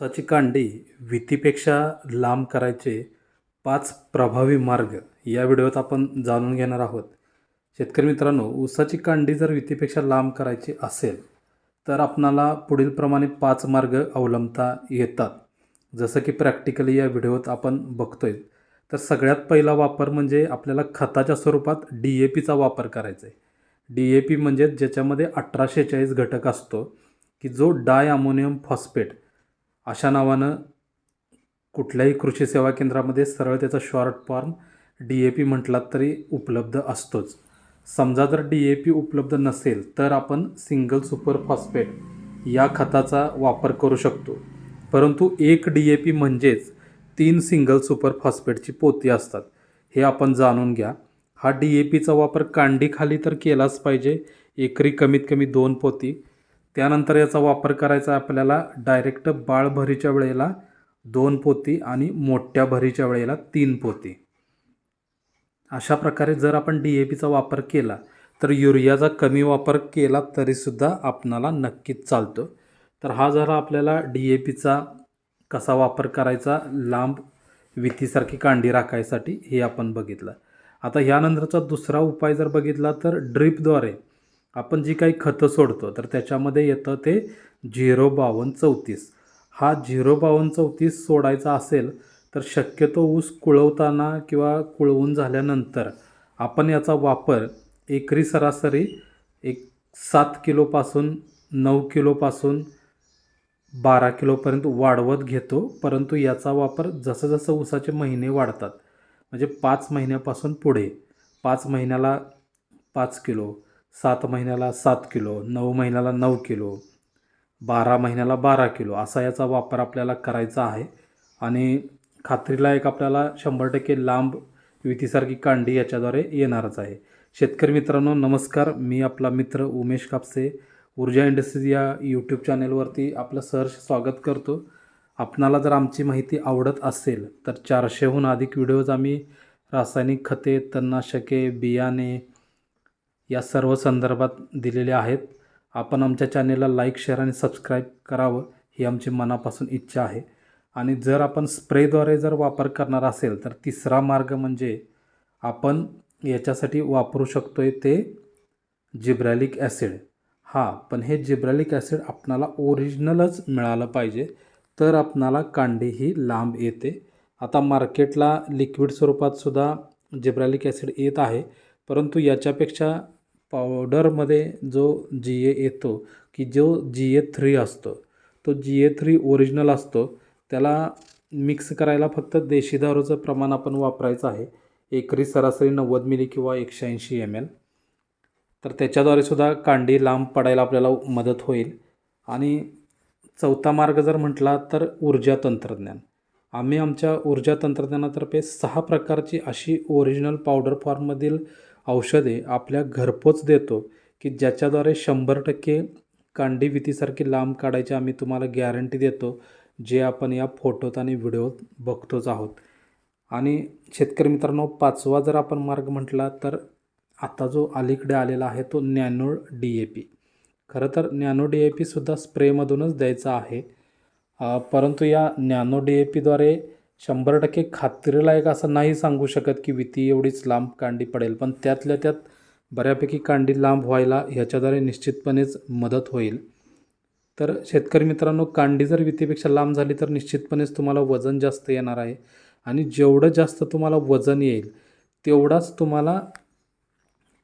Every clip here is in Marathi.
उसाची कांडी वितीपेक्षा लांब करायचे पाच प्रभावी मार्ग या व्हिडिओत आपण जाणून घेणार आहोत. शेतकरी मित्रांनो ऊसाची कांडी जर वितीपेक्षा लांब करायची असेल तर आपणाला पुढीलप्रमाणे पाच मार्ग अवलंबता येतात. जसं की प्रॅक्टिकली या व्हिडिओत आपण बघतोय तर सगळ्यात पहिला वापर म्हणजे आपल्याला खताच्या स्वरूपात डी ए पीचा वापर करायचा आहे डी ए पी म्हणजे ज्याच्यामध्ये अठरा चाळीस घटक असतो की जो डाय अमोनियम फॉस्फेट अशा नावानं कुठल्याही कृषी सेवा केंद्रामध्ये सरळ त्याचा short form D A P म्हटलात तरी उपलब्ध असतोच. समजा जर डी ए पी उपलब्ध नसेल तर आपण सिंगल सुपर फॉस्फेट या खताचा वापर करू शकतो. परंतु एक डी ए पी म्हणजेच तीन सिंगल सुपर फॉस्फेटची पोती असतात. हे आपण जाणून घ्या. हा डी ए पीचा वापर कांडीखाली तर केलाच पाहिजे. एकरी कमीत कमी दोन पोती. त्यानंतर याचा वापर करायचा आपल्याला डायरेक्ट बाळ भरीच्या वेळेला दोन पोती आणि मोठ्या भरीच्या वेळेला तीन पोती. अशा प्रकारे जर आपण डी ए पीचा वापर केला तर युरियाचा कमी वापर केला तरीसुद्धा आपणाला नक्कीच चालतो. तर हा जरा आपल्याला डी ए पीचा कसा वापर करायचा लांब वितीसारखी कांडी राखायसाठी हे आपण बघितलं. आता ह्यानंतरचा दुसरा उपाय जर बघितला तर ड्रीपद्वारे आपण जी काही खतं सोडतो तर त्याच्यामध्ये येतं ते झिरो बावन्न चौतीस. हा झिरो बावन्न चौतीस सोडायचा असेल तर शक्यतो ऊस कुळवताना किंवा कुळवून झाल्यानंतर आपण याचा वापर एकरी सरासरी एक सात किलोपासून नऊ किलोपासून बारा किलोपर्यंत वाढवत घेतो परंतु याचा वापर जसं जसं ऊसाचे महिने वाढतात म्हणजे पाच महिन्यापासून पुढे पाच महिन्याला पाच किलो सात महिन्याला सात किलो नऊ महिन्याला नऊ किलो बारा महिन्याला बारा किलो असा याचा वापर आपल्याला करायचा आहे. आणि खात्रीला एक आपल्याला शंभर टक्के लांब वितीसारखी कांडी याच्याद्वारे येणारच आहे. शेतकरी मित्रांनो नमस्कार. मी आपला मित्र उमेश कापसे. ऊर्जा इंडस्ट्रीज या यूट्यूब चॅनेलवरती आपलं सहर्ष स्वागत करतो. आपणाला जर आमची माहिती आवडत असेल तर चारशेहून अधिक व्हिडिओज आम्ही रासायनिक खते तणनाशके बियाणे या सर्व संदर्भात दिलेल्या आहेत. आपण आमच्या चॅनेलला लाईक शेअर आणि सबस्क्राईब करावं ही आमची मनापासून इच्छा आहे. आणि जर आपण स्प्रेद्वारे जर वापर करणार असेल तर तिसरा मार्ग म्हणजे आपण याच्यासाठी वापरू शकतो आहे ते जिब्रॅलिक ॲसिड. हां पण हे जिब्रॅलिक ॲसिड आपणाला ओरिजिनलच मिळालं पाहिजे तर आपणाला कांडी ही लांब येते. आता मार्केटला लिक्विड स्वरूपातसुद्धा जिब्रॅलिक ॲसिड येत आहे परंतु याच्यापेक्षा पावडरमध्ये जो जी ए येतो की जो जी ए थ्री असतो तो जी ए थ्री ओरिजिनल असतो त्याला मिक्स करायला फक्त देशी दारूचं प्रमाण आपण वापरायचं आहे. एकरी सरासरी नव्वद मिली किंवा एकशे ऐंशी एम एल तर त्याच्याद्वारे सुद्धा कांडी लांब पडायला आपल्याला मदत होईल. आणि चौथा मार्ग जर म्हटला तर ऊर्जा तंत्रज्ञान. आम्ही आमच्या ऊर्जा तंत्रज्ञानातर्फे सहा प्रकारची अशी ओरिजिनल पावडर फॉर्ममधील औषधे आपल्या घरपोच देतो की ज्याच्याद्वारे शंभर टक्के कांडी वितीसारखी लांब काढायची आम्ही तुम्हाला गॅरंटी देतो जे आपण या फोटोत आणि व्हिडिओत बघतोच आहोत. आणि शेतकरी मित्रांनो पाचवा जर आपण मार्ग म्हटला तर आता जो अलीकडे आलेला आहे तो नॅनो डी ए पी खरं तर नॅनो डी ए पीसुद्धा स्प्रेमधूनच द्यायचा आहे. परंतु या नॅनो डी ए पीद्वारे शंभर टक्के खात्रीलायक असं नाही सांगू शकत की विती एवढीच लांब कांडी पडेल पण त्यातल्या त्यात बऱ्यापैकी कांडी लांब व्हायला ह्याच्याद्वारे निश्चितपणेच मदत होईल. तर शेतकरी मित्रांनो कांडी जर वितीपेक्षा लांब झाली तर निश्चितपणेच तुम्हाला वजन जास्त येणार आहे आणि जेवढं जास्त तुम्हाला वजन येईल तेवढाच तुम्हाला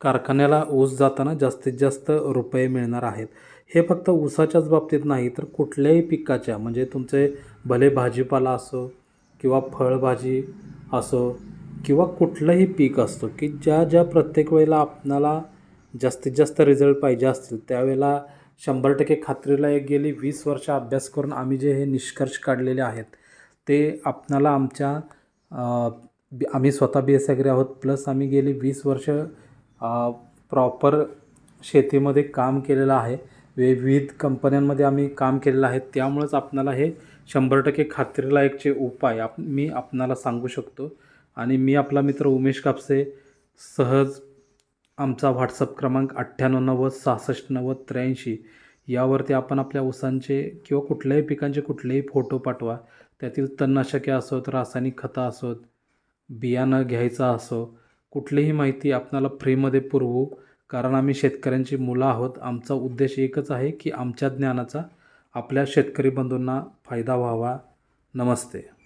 कारखान्याला ऊस जाताना जास्तीत जास्त रुपये मिळणार आहेत. हे फक्त ऊसाच्याच बाबतीत नाही तर कुठल्याही पिकाच्या म्हणजे तुमचे भले भाजीपाला असो किंवा फळभाजी असो किंवा कुठलंही पीक असतो की ज्या ज्या प्रत्येक वेळेला आपणाला जास्तीत जास्त रिझल्ट पाहिजे असतील त्यावेळेला शंभर टक्के खात्रीला एक गेली वीस वर्ष अभ्यास करून आम्ही जे हे निष्कर्ष काढलेले आहेत ते आपणाला आमच्या आम्ही स्वतः बी एस ॲग्री आहोत प्लस आम्ही गेली वीस वर्ष प्रॉपर शेतीमध्ये काम केलेलं आहे विविध कंपन्यांमध्ये आम्ही काम केलेलं आहे त्यामुळंच आपणाला हे शंभर टक्के खात्रीलायकचे उपाय आप मी आपणाला सांगू शकतो. आणि मी आपला मित्र उमेश कापसे सहज आमचा व्हॉट्सअप क्रमांक अठ्ठ्याण्णव नव्वद सहासष्ट नव्वद त्र्याऐंशी यावरती आपण आपल्या ऊसांचे किंवा कुठल्याही पिकांचे कुठलेही फोटो पाठवा. त्यातील तणनाशके असोत रासायनिक खतं असोत बियाणं घ्यायचं असो कुठलीही माहिती आपणाला फ्रीमध्ये पुरवू. कारण आम्ही शेतकऱ्यांची मुलं आहोत. आमचा उद्देश एकच आहे की आमच्या ज्ञानाचा आपल्या शेतकरी बंधूंना फायदा व्हावा. नमस्ते.